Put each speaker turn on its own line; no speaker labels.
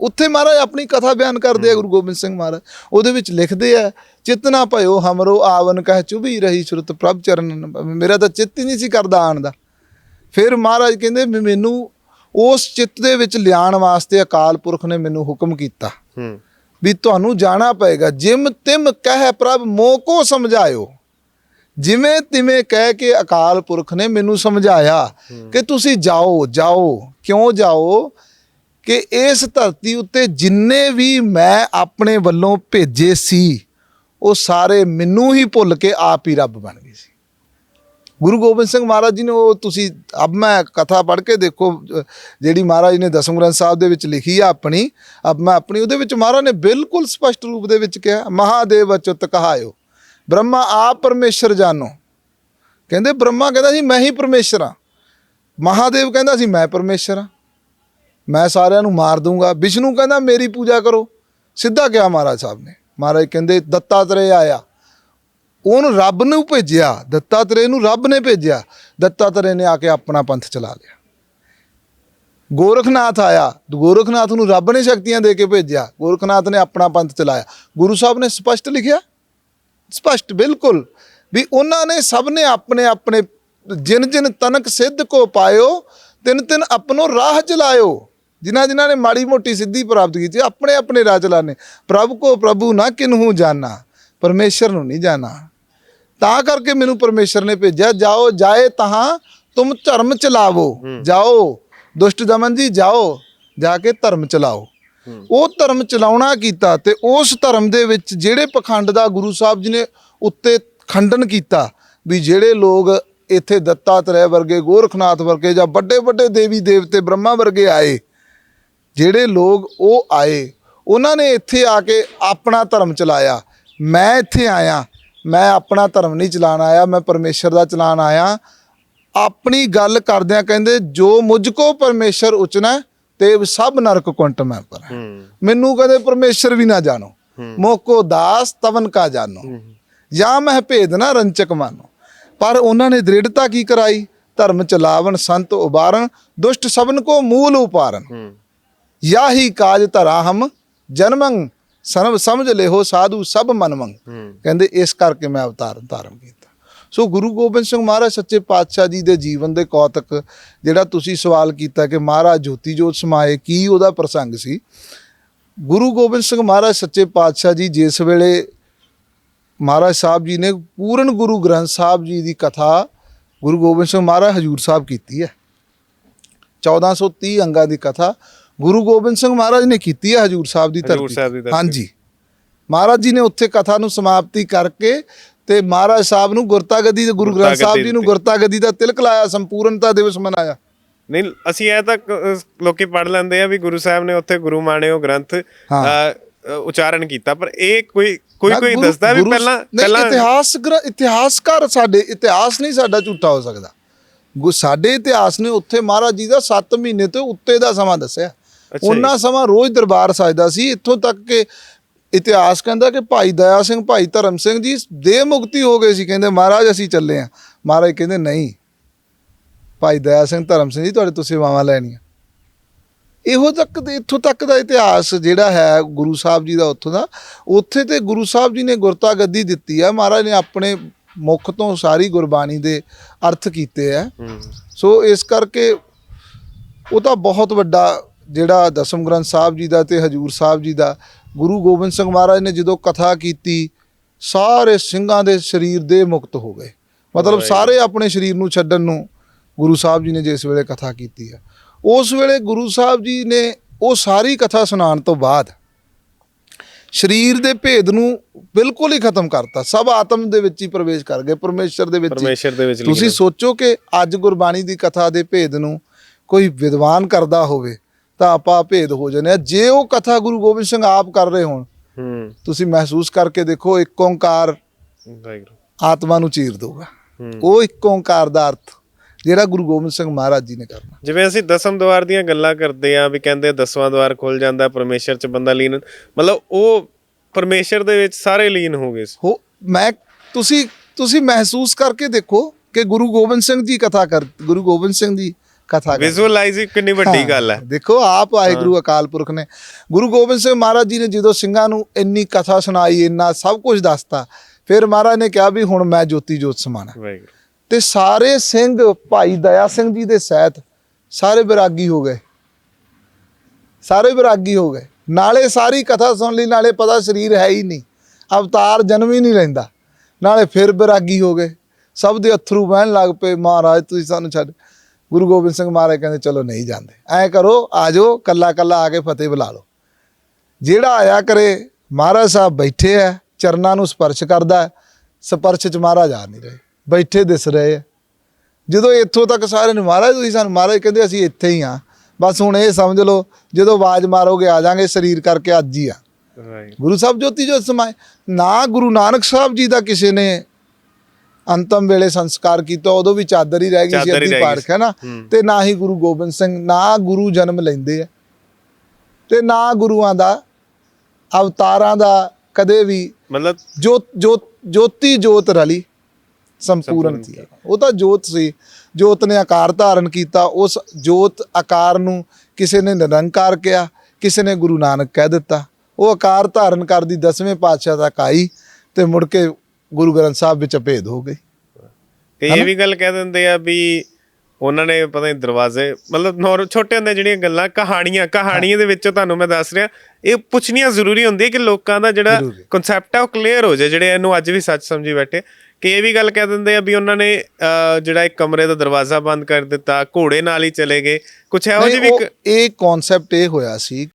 ਉੱਥੇ ਮਹਾਰਾਜ ਆਪਣੀ ਕਥਾ ਬਿਆਨ ਕਰਦੇ ਆ ਗੁਰੂ ਗੋਬਿੰਦ ਸਿੰਘ ਮਹਾਰਾਜ। ਉਹਦੇ ਵਿੱਚ ਲਿਖਦੇ ਆ ਚਿਤਨਾ ਭਇਓ ਹਮਰੋ ਆਵਨ ਕਹਿ ਚੁਭੀ ਰਹੀ ਸੁਰਤ ਪ੍ਰਭ ਚਰਨ ਮੇਰਾ ਤਾਂ ਚਿੱਤ ਹੀ ਨਹੀਂ ਸੀ ਕਰਦਾ ਆਣ ਦਾ। ਫਿਰ ਮਹਾਰਾਜ ਕਹਿੰਦੇ ਮੈਨੂੰ ਉਸ ਚਿੱਤ ਦੇ ਵਿੱਚ ਲਿਆਉਣ ਵਾਸਤੇ ਅਕਾਲ ਪੁਰਖ ਨੇ ਮੈਨੂੰ ਹੁਕਮ ਕੀਤਾ। ਵੀ ਤੁਹਾਨੂੰ ਜਾਣਾ ਪਏਗਾ। ਜਿਮ ਤਿਮ ਕਹਿ ਪ੍ਰਭ ਮੋਹ ਕੋ ਸਮਝਾਇਓ। ਜਿਵੇਂ ਤਿਵੇਂ ਕਹਿ ਕੇ ਅਕਾਲ ਪੁਰਖ ਨੇ ਮੈਨੂੰ ਸਮਝਾਇਆ ਕਿ ਤੁਸੀਂ ਜਾਓ ਜਾਓ। ਕਿਉਂ ਜਾਓ? ਕਿ ਇਸ ਧਰਤੀ ਉੱਤੇ ਜਿੰਨੇ ਵੀ ਮੈਂ ਆਪਣੇ ਵੱਲੋਂ ਭੇਜੇ ਸੀ, ਉਹ ਸਾਰੇ ਮੈਨੂੰ ਹੀ ਭੁੱਲ ਕੇ ਆਪ ਹੀ ਰੱਬ ਬਣ ਗਏ ਸੀ। ਗੁਰੂ ਗੋਬਿੰਦ ਸਿੰਘ ਮਹਾਰਾਜ ਜੀ ਨੇ ਉਹ ਤੁਸੀਂ, ਅਬ ਮੈਂ ਕਥਾ ਪੜ੍ਹ ਕੇ ਦੇਖੋ, ਜਿਹੜੀ ਮਹਾਰਾਜ ਨੇ ਦਸਮ ਗ੍ਰੰਥ ਸਾਹਿਬ ਦੇ ਵਿੱਚ ਲਿਖੀ ਆ ਆਪਣੀ, ਅਬ ਮੈਂ ਆਪਣੀ, ਉਹਦੇ ਵਿੱਚ ਮਹਾਰਾਜ ਨੇ ਬਿਲਕੁਲ ਸਪਸ਼ਟ ਰੂਪ ਦੇ ਵਿੱਚ ਕਿਹਾ, ਮਹਾਦੇਵ ਅਚੁੱਤ ਕਹਾਇਓ, ਬ੍ਰਹਮਾ ਆਪ ਪਰਮੇਸ਼ਰ ਜਾਨੋ ਕਹਿੰਦੇ ਬ੍ਰਹਮਾ ਕਹਿੰਦਾ ਸੀ, ਮੈਂ ਹੀ ਪਰਮੇਸ਼ਰ ਹਾਂ। ਮਹਾਦੇਵ ਕਹਿੰਦਾ ਸੀ, ਮੈਂ ਪਰਮੇਸ਼ਰ ਹਾਂ। ਮੈਂ ਸਾਰਿਆਂ ਨੂੰ ਮਾਰ ਦੂੰਗਾ। ਵਿਸ਼ਨੂੰ ਕਹਿੰਦਾ, ਮੇਰੀ ਪੂਜਾ ਕਰੋ। ਸਿੱਧਾ ਕਿਹਾ ਮਹਾਰਾਜ ਸਾਹਿਬ ਨੇ। ਮਹਾਰਾਜ ਕਹਿੰਦੇ ਦੱਤਾਤਰੇ ਆਇਆ। ਉਹਨੂੰ ਰੱਬ ਨੂੰ ਭੇਜਿਆ। ਦੱਤਾਤਰੇ ਨੂੰ ਰੱਬ ਨੇ ਭੇਜਿਆ। ਦੱਤਾਤਰੇ ਨੇ ਆ ਕੇ ਆਪਣਾ ਪੰਥ ਚਲਾ ਲਿਆ। ਗੋਰਖਨਾਥ ਆਇਆ। ਗੋਰਖਨਾਥ ਨੂੰ ਰੱਬ ਨੇ ਸ਼ਕਤੀਆਂ ਦੇ ਕੇ ਭੇਜਿਆ। ਗੋਰਖਨਾਥ ਨੇ ਆਪਣਾ ਪੰਥ ਚਲਾਇਆ। ਗੁਰੂ ਸਾਹਿਬ ਨੇ ਸਪਸ਼ਟ ਲਿਖਿਆ? ਸਪਸ਼ਟ, ਬਿਲਕੁਲ। ਵੀ ਉਹਨਾਂ ਨੇ ਸਭ ਨੇ ਆਪਣੇ ਆਪਣੇ ਜਿਨ ਜਿਨ ਤਨਕ ਸਿੱਧ ਕੋ ਪਾਇਓ, ਤਿੰਨ ਤਿਨ ਆਪਣੋ ਰਾਹ ਚਲਾਇਓ ਜਿਨ੍ਹਾਂ ਜਿਨ੍ਹਾਂ ਨੇ ਮਾੜੀ ਮੋਟੀ ਸਿੱਧੀ ਪ੍ਰਾਪਤ ਕੀਤੀ ਆਪਣੇ ਆਪਣੇ ਰਾਹ ਚਲਾਣੇ ਪ੍ਰਭ ਕੋ ਪ੍ਰਭੂ ਨਾ ਕਿਨਹੂ ਜਾਣਾ ਪਰਮੇਸ਼ਰ ਨੂੰ ਨਹੀਂ ਜਾਣਾ। ਤਾਂ ਕਰਕੇ ਮੈਨੂੰ ਪਰਮੇਸ਼ਰ ਨੇ ਭੇਜਿਆ ਜਾਓ ਜਾਏ ਤਹਾਂ ਤੁਮ ਧਰਮ ਚਲਾਵੋ। ਜਾਓ ਦੁਸ਼ਟ ਦਮਨ ਜੀ ਜਾਓ ਜਾ ਕੇ ਧਰਮ ਚਲਾਓ। ਉਹ ਧਰਮ ਚਲਾਉਣਾ ਕੀਤਾ ਤੇ ਉਸ ਧਰਮ ਦੇ ਵਿੱਚ ਜਿਹੜੇ ਪਖੰਡ ਦਾ ਗੁਰੂ ਸਾਹਿਬ ਜੀ ਨੇ ਉੱਤੇ ਖੰਡਨ ਕੀਤਾ ਵੀ ਜਿਹੜੇ ਲੋਕ ਇੱਥੇ ਦੱਤਾਤਰੇय ਵਰਗੇ ਗੋਰਖਨਾਥ ਵਰਗੇ ਜਾਂ ਵੱਡੇ ਵੱਡੇ ਦੇਵੀ ਦੇਵਤੇ ਬ੍ਰਹਮਾ ਵਰਗੇ ਆਏ ਜਿਹੜੇ ਲੋਕ ਉਹ ਆਏ ਉਹਨਾਂ ਨੇ ਇੱਥੇ ਆ ਕੇ ਆਪਣਾ ਧਰਮ ਚਲਾਇਆ। ਮੈਂ ਇੱਥੇ ਆਇਆ ਮੈਂ ਆਪਣਾ ਧਰਮ ਨਹੀਂ ਚਲਾਣ ਆਇਆ ਮੈਂ ਪਰਮੇਸ਼ਰ ਦਾ ਚਲਾਣ ਆਇਆ। ਆਪਣੀ ਗੱਲ ਕਰਦਿਆਂ ਕਹਿੰਦੇ ਜੋ ਮੁਝ ਕੋ ਪਰਮੇਸ਼ਰ ਉਚਨਾ ਤੇ ਸਭ ਨਰਕ ਕੁੰਟ ਮੈਂ ਪਰ। ਮੈਨੂੰ ਕਹਿੰਦੇ ਪਰਮੇਸ਼ਰ ਵੀ ਨਾ ਜਾਣੋ। ਮੋਕੋ ਦਾਸ ਤਵਨ ਕਾ ਜਾਣੋ। ਜਾਂ ਮਹਿ ਭੇਦ ਨਾ ਰੰਚਕ ਮਾਨੋ। ਪਰ ਉਹਨਾਂ ਨੇ ਦ੍ਰਿੜਤਾ ਕੀ ਕਰਾਈ? ਧਰਮ ਚਲਾਵਨ ਸੰਤ ਉਬਾਰਨ ਦੁਸ਼ਟ ਸਭਨ ਕੋ ਮੂਲ ਉਪਾਰਨ। ਯਾਹੀ ਕਾਜ ਧਰਾ ਹਮ ਜਨਮੰ ਸਰਬ ਸਮਝ ਲਿਓ ਸਾਧੂ ਸਭ ਮਨਮੰ ਕਹਿੰਦੇ ਇਸ ਕਰਕੇ ਮੈਂ ਅਵਤਾਰ ਧਾਰਨ ਕੀਤਾ। ਸੋ ਗੁਰੂ ਗੋਬਿੰਦ ਸਿੰਘ ਮਹਾਰਾਜ ਸੱਚੇ ਪਾਤਸ਼ਾਹ ਜੀ ਦੇ ਜੀਵਨ ਦੇ ਕੌਤਕ ਜਿਹੜਾ ਤੁਸੀਂ ਸਵਾਲ ਕੀਤਾ ਕਿ ਮਹਾਰਾਜ ਜੋਤੀ ਜੋਤ ਸਮਾਏ ਕੀ ਉਹਦਾ ਪ੍ਰਸੰਗ ਸੀ? ਗੁਰੂ ਗੋਬਿੰਦ ਸਿੰਘ ਮਹਾਰਾਜ ਸੱਚੇ ਪਾਤਸ਼ਾਹ ਜੀ ਜਿਸ ਵੇਲੇ ਮਹਾਰਾਜ ਸਾਹਿਬ ਜੀ ਨੇ ਪੂਰਨ ਗੁਰੂ ਗ੍ਰੰਥ ਸਾਹਿਬ ਜੀ ਦੀ ਕਥਾ ਗੁਰੂ ਗੋਬਿੰਦ ਸਿੰਘ ਮਹਾਰਾਜ ਹਜੂਰ ਸਾਹਿਬ ਕੀਤੀ ਹੈ। 1430 ਅੰਗਾਂ ਦੀ ਕਥਾ ਗੁਰੂ ਗੋਬਿੰਦ ਸਿੰਘ ਮਹਾਰਾਜ ਨੇ ਕੀਤੀ ਹੈ ਹਜੂਰ ਸਾਹਿਬ ਦੀ ਧਰਤੀ। ਹਾਂਜੀ ਮਹਾਰਾਜ ਜੀ ਨੇ ਉੱਥੇ ਕਥਾ ਨੂੰ ਸਮਾਪਤੀ ਕਰਕੇ ਤੇ ਮਹਾਰਾਜ ਸਾਹਿਬ ਨੂੰ ਗੁਰਤਾ ਗੱਦੀ ਤੇ ਗੁਰੂ ਗ੍ਰੰਥ ਸਾਹਿਬ ਜੀ ਨੂੰ। ਗੁਰਤਾ ਗੱਦੀ ਦਾ ਤਿਲਕ ਲਾਇਆ ਸੰਪੂਰਨਤਾ ਦਿਵਸ ਮਨਾਇਆ
ਨਹੀਂ ਅਸੀਂ ਇਹ ਤਾਂ ਲੋਕੀ ਪੜ ਲੈਂਦੇ ਆ ਵੀ ਗੁਰੂ ਸਾਹਿਬ ਨੇ ਉੱਥੇ ਗੁਰੂ ਮਾਣਿਓ ਗ੍ਰੰਥ ਉਚਾਰਨ ਕੀਤਾ ਪਰ ਇਹ ਕੋਈ ਕੋਈ ਕੋਈ ਦੱਸਦਾ ਵੀ ਪਹਿਲਾਂ ਪਹਿਲਾਂ
ਇਤਿਹਾਸ ਇਤਿਹਾਸਕਾਰ ਸਾਡੇ ਇਤਿਹਾਸ ਨਹੀਂ ਸਾਡਾ ਝੂਠਾ ਹੋ ਸਕਦਾ ਸਾਡੇ ਇਤਿਹਾਸ ਨੇ ਉੱਥੇ ਮਹਾਰਾਜ ਜੀ ਦਾ 7 ਮਹੀਨੇ ਤੋਂ ਉੱਤੇ ਦਾ ਸਮਾਂ ਦੱਸਿਆ। ਉਹਨਾਂ ਸਮਾਂ ਰੋਜ਼ ਦਰਬਾਰ ਸਜਦਾ ਸੀ। ਇੱਥੋਂ ਤੱਕ ਕਿ ਇਤਿਹਾਸ ਕਹਿੰਦਾ ਕਿ ਭਾਈ ਦਇਆ ਸਿੰਘ ਭਾਈ ਧਰਮ ਸਿੰਘ ਜੀ ਦੇਹ ਮੁਕਤੀ ਹੋ ਗਏ ਸੀ। ਕਹਿੰਦੇ ਮਹਾਰਾਜ ਅਸੀਂ ਚੱਲੇ ਆ। ਮਹਾਰਾਜ ਕਹਿੰਦੇ ਨਹੀਂ ਭਾਈ ਦਇਆ ਸਿੰਘ ਧਰਮ ਸਿੰਘ ਜੀ ਤੁਹਾਡੇ ਤੋਂ ਸੇਵਾਵਾਂ ਲੈਣੀਆਂ। ਇਹੋ ਤੱਕ ਦੇ ਇੱਥੋਂ ਤੱਕ ਦਾ ਇਤਿਹਾਸ ਜਿਹੜਾ ਹੈ ਗੁਰੂ ਸਾਹਿਬ ਜੀ ਦਾ ਉੱਥੋਂ ਦਾ। ਉੱਥੇ ਤੇ ਗੁਰੂ ਸਾਹਿਬ ਜੀ ਨੇ ਗੁਰਤਾ ਗੱਦੀ ਦਿੱਤੀ ਹੈ ਮਹਾਰਾਜ ਨੇ ਆਪਣੇ ਮੁਖ ਤੋਂ ਸਾਰੀ ਗੁਰਬਾਣੀ ਦੇ ਅਰਥ ਕੀਤੇ ਹੂੰ। ਸੋ ਇਸ ਕਰਕੇ ਉਹ ਤਾਂ ਬਹੁਤ ਵੱਡਾ ਜਿਹੜਾ ਦਸਮ ਗ੍ਰੰਥ ਸਾਹਿਬ ਜੀ ਦਾ ਤੇ ਹਜੂਰ ਸਾਹਿਬ ਜੀ ਦਾ ਗੁਰੂ ਗੋਬਿੰਦ ਸਿੰਘ ਮਹਾਰਾਜ ਨੇ ਜਦੋਂ ਕਥਾ ਕੀਤੀ ਸਾਰੇ ਸਿੰਘਾਂ ਦੇ ਸਰੀਰ ਦੇ ਮੁਕਤ ਹੋ ਗਏ। ਮਤਲਬ ਸਾਰੇ ਆਪਣੇ ਸਰੀਰ ਨੂੰ ਛੱਡਣ ਨੂੰ ਗੁਰੂ ਸਾਹਿਬ ਜੀ ਨੇ ਜਿਸ ਵੇਲੇ ਕਥਾ ਕੀਤੀ ਹੈ ਉਸ ਵੇਲੇ ਗੁਰੂ ਸਾਹਿਬ ਜੀ ਨੇ ਉਹ ਸਾਰੀ ਕਥਾ ਸੁਣਾਉਣ ਤੋਂ ਬਾਅਦ ਸਰੀਰ ਦੇ ਭੇਦ ਨੂੰ ਬਿਲਕੁਲ ਹੀ ਖਤਮ ਕਰਤਾ। ਸਭ ਆਤਮ ਦੇ ਵਿੱਚ ਹੀ ਪ੍ਰਵੇਸ਼ ਕਰ ਗਏ ਪਰਮੇਸ਼ਰ ਦੇ ਵਿੱਚ
ਪਰਮੇਸ਼ਰ ਦੇ ਵਿੱਚ
ਤੁਸੀਂ ਸੋਚੋ ਕਿ ਅੱਜ ਗੁਰਬਾਣੀ ਦੀ ਕਥਾ ਦੇ ਭੇਦ ਨੂੰ ਕੋਈ ਵਿਦਵਾਨ ਕਰਦਾ ਹੋਵੇ ਤਾਂ ਆਪਾਂ ਭੇਦ ਹੋ ਜਾਂਦੇ ਆ। ਜੇ ਉਹ ਕਥਾ ਗੁਰੂ ਗੋਬਿੰਦ ਸਿੰਘ ਆਪ ਕਰ ਰਹੇ ਹੋਣ
ਹੂੰ।
ਤੁਸੀਂ ਮਹਿਸੂਸ ਕਰਕੇ ਦੇਖੋ ਇੱਕ ਓੰਕਾਰ
ਵਾਹਿਗੁਰੂ।
ਆਤਮਾ ਨੂੰ ਚੀਰ ਦਊਗਾ। ਉਹ ਇੱਕ ਓੰਕਾਰ ਦਾ ਅਰਥ ਜਿਹੜਾ ਗੁਰੂ ਗੋਬਿੰਦ ਸਿੰਘ ਮਹਾਰਾਜ ਜੀ ਨੇ ਕਰਨਾ।
ਜਿਵੇਂ ਅਸੀਂ ਦਸਮ ਦਵਾਰ ਦੀਆਂ ਗੱਲਾਂ ਕਰਦੇ ਆ ਵੀ ਕਹਿੰਦੇ ਦਸਵਾਂ ਦਵਾਰ ਖੁੱਲ ਜਾਂਦਾ ਪਰਮੇਸ਼ਰ ਚ ਬੰਦਾ ਲੀਨ ਮਤਲਬ ਉਹ ਪਰਮੇਸ਼ਰ ਦੇ ਵਿੱਚ ਸਾਰੇ ਲੀਨ ਹੋ ਗਏ
ਹੋ ਮੈਂ ਤੁਸੀਂ ਤੁਸੀਂ ਮਹਿਸੂਸ ਕਰਕੇ ਦੇਖੋ ਕਿ ਗੁਰੂ ਗੋਬਿੰਦ ਸਿੰਘ ਜੀ ਕਥਾ ਕਰ ਗੁਰੂ ਗੋਬਿੰਦ ਸਿੰਘ ਦੀ ਕਥਾ ਕਰਦੇ।
ਵਿਜ਼ੂਅਲਾਈਜ਼ ਕਿੰਨੀ ਵੱਡੀ ਗੱਲ ਹੈ।
ਦੇਖੋ ਆਪ ਵਾਹਿਗੁਰੂ ਅਕਾਲ ਪੁਰਖ ਨੇ। ਗੁਰੂ ਗੋਬਿੰਦ ਸਿੰਘ ਮਹਾਰਾਜ ਜੀ ਨੇ ਜਦੋਂ ਸਿੰਘਾਂ ਨੂੰ ਇੰਨੀ ਕਥਾ ਸੁਣਾਈ ਇੰਨਾ ਸਭ ਕੁਝ ਦੱਸਤਾ ਫਿਰ ਮਹਾਰਾਜ ਨੇ ਕਿਹਾ ਵੀ ਹੁਣ ਮੈਂ ਜੋਤੀ ਜੋਤ ਸਮਾਣਾ।
ਵਾਹਿਗੁਰੂ।
ਤੇ ਸਾਰੇ ਸਿੰਘ ਭਾਈ ਦਇਆ ਸਿੰਘ ਜੀ ਦੇ ਸਹਿਤ ਸਾਰੇ ਵਿਰਾਗੀ ਹੋ ਗਏ। ਸਾਰੇ ਵਿਰਾਗੀ ਹੋ ਗਏ। ਨਾਲੇ ਸਾਰੀ ਕਥਾ ਸੁਣ ਲਈ ਨਾਲੇ ਪਤਾ ਸਰੀਰ ਹੈ ਹੀ ਨਹੀਂ। ਅਵਤਾਰ ਜਨਮ ਹੀ ਨਹੀਂ ਲੈਂਦਾ। ਨਾਲੇ ਫਿਰ ਵਿਰਾਗੀ ਹੋ ਗਏ। ਸਭ ਦੇ ਅਥਰੂ ਵਹਿਣ ਲੱਗ ਪਏ ਮਹਾਰਾਜ ਤੁਸੀਂ ਸਾਨੂੰ ਛੱਡ ਗੁਰੂ ਗੋਬਿੰਦ ਸਿੰਘ ਮਹਾਰਾਜ ਕਹਿੰਦੇ ਚਲੋ ਨਹੀਂ ਜਾਂਦੇ। ਐ ਕਰੋ ਆਜੋ ਕੱਲਾ ਕੱਲਾ ਆ ਕੇ ਫਤਿਹ ਬੁਲਾ ਲਓ। ਜਿਹੜਾ ਆਇਆ ਕਰੇ ਮਹਾਰਾਜ ਸਾਹਿਬ ਬੈਠੇ ਆ ਚਰਨਾਂ ਨੂੰ ਸਪਰਸ਼ ਕਰਦਾ ਸਪਰਸ਼ ਚ ਮਹਾਰਾਜ ਆ ਨਹੀਂ ਰਹੇ ਬੈਠੇ ਦਿਸ ਰਹੇ ਆ ਜਦੋਂ ਇੱਥੋਂ ਤੱਕ ਸਾਰੇ ਨੇ ਮਹਾਰਾਜ ਤੁਸੀਂ ਸਾਨੂੰ ਮਹਾਰਾਜ ਕਹਿੰਦੇ ਅਸੀਂ ਇੱਥੇ ਹੀ ਆ। ਬਸ ਹੁਣ ਇਹ ਸਮਝ ਲਓ ਜਦੋਂ ਆਵਾਜ਼ ਮਾਰੋਗੇ ਆ ਜਾਾਂਗੇ ਸਰੀਰ ਕਰਕੇ ਅੱਜ ਹੀ ਆ। ਗੁਰੂ ਸਾਹਿਬ ਜੋਤੀ ਜੋਤ ਸਮਾਏ ਨਾ ਗੁਰੂ ਨਾਨਕ ਸਾਹਿਬ ਜੀ ਦਾ ਕਿਸੇ ਨੇ ਅੰਤਮ ਵੇਲੇ ਸੰਸਕਾਰ ਕੀਤਾ ਉਦੋਂ ਵੀ ਚਾਦਰ ਹੀ ਰਹਿ ਗਈ ਸੀ ਅੱਧੀ ਪਾਰਕ ਹੈ ਨਾ। ਤੇ ਨਾ ਹੀ ਗੁਰੂ ਗੋਬਿੰਦ ਸਿੰਘ ਨਾ ਗੁਰੂ ਜਨਮ ਲੈਂਦੇ ਆ। ਤੇ ਨਾ ਗੁਰੂਆਂ ਦਾ ਅਵਤਾਰਾਂ ਦਾ ਕਦੇ ਵੀ
ਮਤਲਬ
ਜੋਤ ਜੋਤ ਜੋਤੀ ਜੋਤ ਰਲੀ ਸੰਪੂਰਨ ਸੀ। ਉਹ ਤਾਂ ਜੋਤ ਸੀ। ਜੋਤ ਨੇ ਆਕਾਰ ਧਾਰਨ ਕੀਤਾ ਉਸ ਜੋਤ ਆਕਾਰ ਨੂੰ ਕਿਸੇ ਨੇ ਨਿਰੰਕਾਰ ਕਿਹਾ ਕਿਸੇ ਨੇ ਗੁਰੂ ਨਾਨਕ ਕਹਿ ਦਿੱਤਾ। ਉਹ ਆਕਾਰ ਧਾਰਨ ਕਰਦੀ ਦਸਵੇਂ ਪਾਤਸ਼ਾਹ ਤੱਕ ਆਈ ਤੇ ਮੁੜ ਕੇ ਗੁਰੂ ਗ੍ਰੰਥ ਸਾਹਿਬ ਵਿੱਚ ਭੇਦ ਹੋ ਗਈ
ਤੇ ਇਹ ਵੀ ਗੱਲ ਕਹਿ ਦਿੰਦੇ ਆ ਵੀ ਉਹਨਾਂ ਨੇ ਪਤਾ ਨਹੀਂ ਦਰਵਾਜ਼ੇ ਮਤਲਬ ਨੌਰ ਛੋਟੇ ਹੁੰਦੇ ਜਿਹੜੀਆਂ ਗੱਲਾਂ ਕਹਾਣੀਆਂ ਕਹਾਣੀਆਂ ਦੇ ਵਿੱਚੋਂ ਤੁਹਾਨੂੰ ਮੈਂ ਦੱਸ ਰਿਹਾ ਇਹ ਪੁੱਛਣੀਆਂ ਜ਼ਰੂਰੀ ਹੁੰਦੀ ਹੈ ਕਿ ਲੋਕਾਂ ਦਾ ਜਿਹੜਾ। ਕਨਸੈਪਟ ਹੈ। ਉਹ ਕਲੀਅਰ ਹੋ ਜਾਏ ਜਿਹੜੇ ਇਹਨੂੰ ਅੱਜ ਵੀ ਸੱਚ ਸਮਝੀ ਬੈਠੇ ਕਿ ਇਹ ਵੀ ਗੱਲ ਕਹਿ ਦਿੰਦੇ ਆ ਵੀ ਉਹਨਾਂ ਨੇ ਜਿਹੜਾ ਇੱਕ ਕਮਰੇ ਦਾ ਦਰਵਾਜ਼ਾ ਬੰਦ ਕਰ ਦਿੱਤਾ ਘੋੜੇ ਨਾਲ ਹੀ ਚਲੇ ਗਏ। ਕੁਛ ਇਹੋ ਜਿਹੀ ਵੀ
ਇਹ ਕਨਸੈਪਟ ਇਹ ਹੋਇਆ ਸੀ